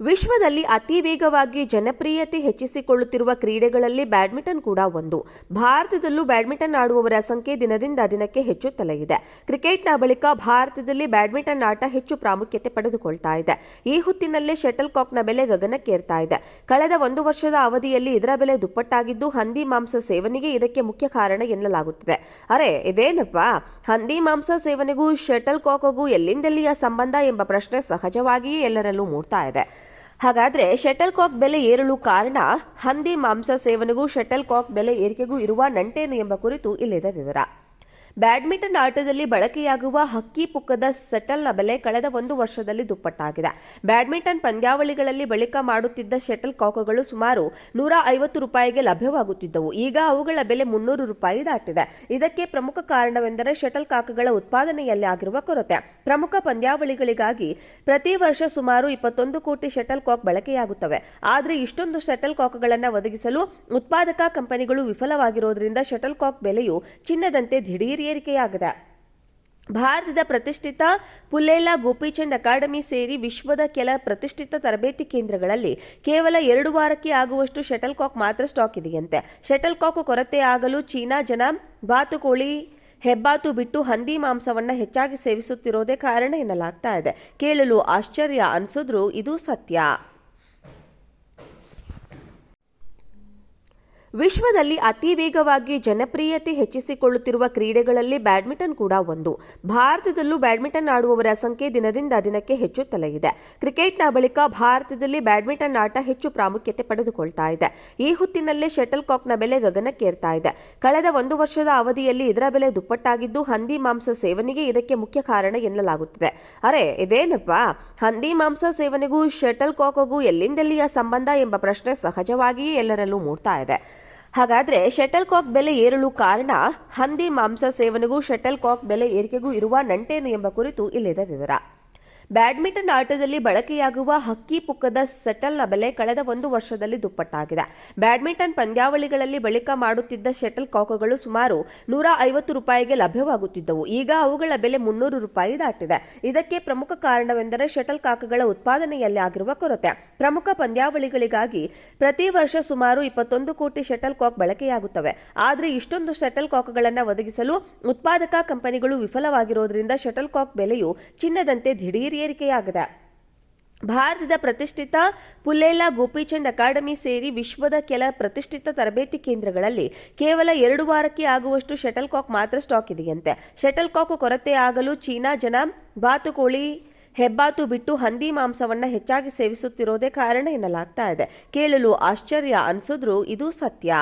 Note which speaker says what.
Speaker 1: ವಿಶ್ವದಲ್ಲಿ ಅತಿ ವೇಗವಾಗಿ ಜನಪ್ರಿಯತೆ ಹೆಚ್ಚಿಸಿಕೊಳ್ಳುತ್ತಿರುವ ಕ್ರೀಡೆಗಳಲ್ಲಿ ಬ್ಯಾಡ್ಮಿಂಟನ್ ಕೂಡ ಒಂದು. ಭಾರತದಲ್ಲೂ ಬ್ಯಾಡ್ಮಿಂಟನ್ ಆಡುವವರ ಸಂಖ್ಯೆ ದಿನದಿಂದ ದಿನಕ್ಕೆ ಹೆಚ್ಚುತ್ತಲೇ ಇದೆ ಕ್ರಿಕೆಟ್ನ ಬಳಿಕ ಭಾರತದಲ್ಲಿ ಬ್ಯಾಡ್ಮಿಂಟನ್ ಆಟ ಹೆಚ್ಚು ಪ್ರಾಮುಖ್ಯತೆ ಪಡೆದುಕೊಳ್ತಾ ಇದೆ. ಈ ಹೊತ್ತಿನಲ್ಲೇ ಶಟಲ್ ಕಾಕ್ನ ಬೆಲೆ ಗಗನಕ್ಕೇರ್ತಾ ಇದೆ. ಕಳೆದ ಒಂದು ವರ್ಷದ ಅವಧಿಯಲ್ಲಿ ಇದರ ಬೆಲೆ ದುಪ್ಪಟ್ಟಾಗಿದ್ದು, ಹಂದಿ ಮಾಂಸ ಸೇವನೆಗೆ ಇದಕ್ಕೆ ಮುಖ್ಯ ಕಾರಣ ಎನ್ನಲಾಗುತ್ತಿದೆ. ಅರೆ, ಇದೇನಪ್ಪ? ಹಂದಿ ಮಾಂಸ ಸೇವನೆಗೂ ಶಟಲ್ ಕಾಕ್ಗೂ ಎಲ್ಲಿಂದೆಲ್ಲಿಯ ಸಂಬಂಧ ಎಂಬ ಪ್ರಶ್ನೆ ಸಹಜವಾಗಿಯೇ ಎಲ್ಲರಲ್ಲೂ ಮೂಡ್ತಾ ಇದೆ. ಹಾಗಾದ್ರೆ ಶಟಲ್ ಕಾಕ್ ಬೆಲೆ ಏರಲು ಕಾರಣ ಹಂದಿ ಮಾಂಸ ಸೇವನೆಗೂ ಶಟಲ್ ಕಾಕ್ ಬೆಲೆ ಏರಿಕೆಗೂ ಇರುವ ನಂಟೇನು ಎಂಬ ಕುರಿತು ಇಲ್ಲಿದೆ ವಿವರ. ಬ್ಯಾಡ್ಮಿಂಟನ್ ಆಟದಲ್ಲಿ ಬಳಕೆಯಾಗುವ ಹಕ್ಕಿ ಪುಕ್ಕದ ಸೆಟಲ್ನ ಬೆಲೆ ಕಳೆದ ಒಂದು ವರ್ಷದಲ್ಲಿ ದುಪ್ಪಟ್ಟಾಗಿದೆ. ಬ್ಯಾಡ್ಮಿಂಟನ್ ಪಂದ್ಯಾವಳಿಗಳಲ್ಲಿ ಬಳಿಕ ಮಾಡುತ್ತಿದ್ದ ಶಟಲ್ ಕಾಕುಗಳು ಸುಮಾರು ನೂರ ಐವತ್ತು ರೂಪಾಯಿಗೆ ಲಭ್ಯವಾಗುತ್ತಿದ್ದವು. ಈಗ ಅವುಗಳ ಬೆಲೆ ಮುನ್ನೂರು ರೂಪಾಯಿ ದಾಟಿದೆ. ಇದಕ್ಕೆ ಪ್ರಮುಖ ಕಾರಣವೆಂದರೆ ಶಟಲ್ ಕಾಕುಗಳ ಉತ್ಪಾದನೆಯಲ್ಲಿ ಆಗಿರುವ ಕೊರತೆ. ಪ್ರಮುಖ ಪಂದ್ಯಾವಳಿಗಳಿಗಾಗಿ ಪ್ರತಿ ವರ್ಷ ಸುಮಾರು ಇಪ್ಪತ್ತೊಂದು ಕೋಟಿ ಶಟಲ್ ಕಾಕ್ ಬಳಕೆಯಾಗುತ್ತವೆ. ಆದರೆ ಇಷ್ಟೊಂದು ಶಟಲ್ ಕಾಕ್ಗಳನ್ನು ಒದಗಿಸಲು ಉತ್ಪಾದಕ ಕಂಪನಿಗಳು ವಿಫಲವಾಗಿರುವುದರಿಂದ ಶಟಲ್ ಕಾಕ್ ಬೆಲೆಯು ಚಿನ್ನದಂತೆ ದಿಢೀರ್ ಏರಿಕೆಯಾಗಿದೆ ಭಾರತದ ಪ್ರತಿಷ್ಠಿತ ಪುಲ್ಲೇಲಾ ಗೋಪಿಚಂದ್ ಅಕಾಡೆಮಿ ಸೇರಿ ವಿಶ್ವದ ಕೆಲ ಪ್ರತಿಷ್ಠಿತ ತರಬೇತಿ ಕೇಂದ್ರಗಳಲ್ಲಿ ಕೇವಲ ಎರಡು ವಾರಕ್ಕೆ ಆಗುವಷ್ಟು ಶಟಲ್ ಕಾಕ್ ಮಾತ್ರ ಸ್ಟಾಕ್ ಇದೆಯಂತೆ. ಶಟಲ್ ಕಾಕ್ ಕೊರತೆ ಆಗಲು ಚೀನಾ ಜನ ಬಾತುಕೋಳಿ, ಹೆಬ್ಬಾತು ಬಿಟ್ಟು ಹಂದಿ ಮಾಂಸವನ್ನು ಹೆಚ್ಚಾಗಿ ಸೇವಿಸುತ್ತಿರೋದೇ ಕಾರಣ ಎನ್ನಲಾಗ್ತಾ ಇದೆ. ಕೇಳಲು ಆಶ್ಚರ್ಯ ಅನಿಸಿದ್ರೂ ಇದು ಸತ್ಯ. ವಿಶ್ವದಲ್ಲಿ ಅತಿ ವೇಗವಾಗಿ ಜನಪ್ರಿಯತೆ ಹೆಚ್ಚಿಸಿಕೊಳ್ಳುತ್ತಿರುವ ಕ್ರೀಡೆಗಳಲ್ಲಿ ಬ್ಯಾಡ್ಮಿಂಟನ್ ಕೂಡ ಒಂದು. ಭಾರತದಲ್ಲೂ ಬ್ಯಾಡ್ಮಿಂಟನ್ ಆಡುವವರ ಸಂಖ್ಯೆ ದಿನದಿಂದ ದಿನಕ್ಕೆ ಹೆಚ್ಚುತ್ತಲೇ ಇದೆ ಕ್ರಿಕೆಟ್ನ ಬಳಿಕ ಭಾರತದಲ್ಲಿ ಬ್ಯಾಡ್ಮಿಂಟನ್ ಆಟ ಹೆಚ್ಚು ಪ್ರಾಮುಖ್ಯತೆ ಪಡೆದುಕೊಳ್ತಾ ಇದೆ. ಈ ಹೊತ್ತಿನಲ್ಲೇ ಶಟಲ್ ಕಾಕ್ನ ಬೆಲೆ ಗಗನಕ್ಕೇರ್ತಾ ಇದೆ. ಕಳೆದ ಒಂದು ವರ್ಷದ ಅವಧಿಯಲ್ಲಿ ಇದರ ಬೆಲೆ ದುಪ್ಪಟ್ಟಾಗಿದ್ದು, ಹಂದಿ ಮಾಂಸ ಸೇವನೆಗೆ ಇದಕ್ಕೆ ಮುಖ್ಯ ಕಾರಣ ಎನ್ನಲಾಗುತ್ತಿದೆ. ಅರೆ, ಇದೇನಪ್ಪ? ಹಂದಿ ಮಾಂಸ ಸೇವನೆಗೂ ಶಟಲ್ ಕಾಕ್ಗೂ ಎಲ್ಲಿಂದೆಲ್ಲಿಯ ಸಂಬಂಧ ಎಂಬ ಪ್ರಶ್ನೆ ಸಹಜವಾಗಿಯೇ ಎಲ್ಲರಲ್ಲೂ ಮೂಡ್ತಾ ಇದೆ. ಹಾಗಾದ್ರೆ ಶಟಲ್ ಕಾಕ್ ಬೆಲೆ ಏರಲು ಕಾರಣ ಹಂದಿ ಮಾಂಸ ಸೇವನೆಗೂ ಶಟಲ್ ಕಾಕ್ ಬೆಲೆ ಏರಿಕೆಗೂ ಇರುವ ನಂಟೇನು ಎಂಬ ಕುರಿತು ಇಲ್ಲಿದೆ ವಿವರ. ಬ್ಯಾಡ್ಮಿಂಟನ್ ಆಟದಲ್ಲಿ ಬಳಕೆಯಾಗುವ ಹಕ್ಕಿ ಪುಕ್ಕದ ಸೆಟಲ್ನ ಬೆಲೆ ಕಳೆದ ಒಂದು ವರ್ಷದಲ್ಲಿ ದುಪ್ಪಟ್ಟಾಗಿದೆ. ಬ್ಯಾಡ್ಮಿಂಟನ್ ಪಂದ್ಯಾವಳಿಗಳಲ್ಲಿ ಬಳಿಕ ಮಾಡುತ್ತಿದ್ದ ಶಟಲ್ ಕಾಕುಗಳು ಸುಮಾರು ನೂರ ಐವತ್ತು ರೂಪಾಯಿಗೆ ಲಭ್ಯವಾಗುತ್ತಿದ್ದವು. ಈಗ ಅವುಗಳ ಬೆಲೆ ಮುನ್ನೂರು ರೂಪಾಯಿ ದಾಟಿದೆ. ಇದಕ್ಕೆ ಪ್ರಮುಖ ಕಾರಣವೆಂದರೆ ಶಟಲ್ ಕಾಕುಗಳ ಉತ್ಪಾದನೆಯಲ್ಲಿ ಆಗಿರುವ ಕೊರತೆ. ಪ್ರಮುಖ ಪಂದ್ಯಾವಳಿಗಳಿಗಾಗಿ ಪ್ರತಿ ವರ್ಷ ಸುಮಾರು ಇಪ್ಪತ್ತೊಂದು ಕೋಟಿ ಶಟಲ್ ಕಾಕ್ ಬಳಕೆಯಾಗುತ್ತವೆ. ಆದರೆ ಇಷ್ಟೊಂದು ಶಟಲ್ ಕಾಕುಗಳನ್ನು ಒದಗಿಸಲು ಉತ್ಪಾದಕ ಕಂಪನಿಗಳು ವಿಫಲವಾಗಿರುವುದರಿಂದ ಶಟಲ್ ಕಾಕ್ ಬೆಲೆಯು ಚಿನ್ನದಂತೆ ದಿಢೀರ್ ಏರಿಕೆಯಾಗಿದೆ. ಭಾರತದ ಪ್ರತಿಷ್ಠಿತ ಪುಲ್ಲೇಲಾ ಗೋಪಿಚಂದ್ ಅಕಾಡೆಮಿ ಸೇರಿ ವಿಶ್ವದ ಕೆಲ ಪ್ರತಿಷ್ಠಿತ ತರಬೇತಿ ಕೇಂದ್ರಗಳಲ್ಲಿ ಕೇವಲ ಎರಡು ವಾರಕ್ಕೆ ಆಗುವಷ್ಟು ಶಟಲ್ ಕಾಕ್ ಮಾತ್ರ ಸ್ಟಾಕ್ ಇದೆಯಂತೆ. ಶಟಲ್ ಕಾಕ್ ಕೊರತೆ ಆಗಲು ಚೀನಾ ಜನ ಬಾತುಕೋಳಿ, ಹೆಬ್ಬಾತು ಬಿಟ್ಟು ಹಂದಿ ಮಾಂಸವನ್ನ ಹೆಚ್ಚಾಗಿ ಸೇವಿಸುತ್ತಿರೋದೇ ಕಾರಣ ಎನ್ನಲಾಗ್ತಾ ಇದೆ. ಕೇಳಲು ಆಶ್ಚರ್ಯ ಅನಿಸಿದ್ರೂ ಇದು ಸತ್ಯ.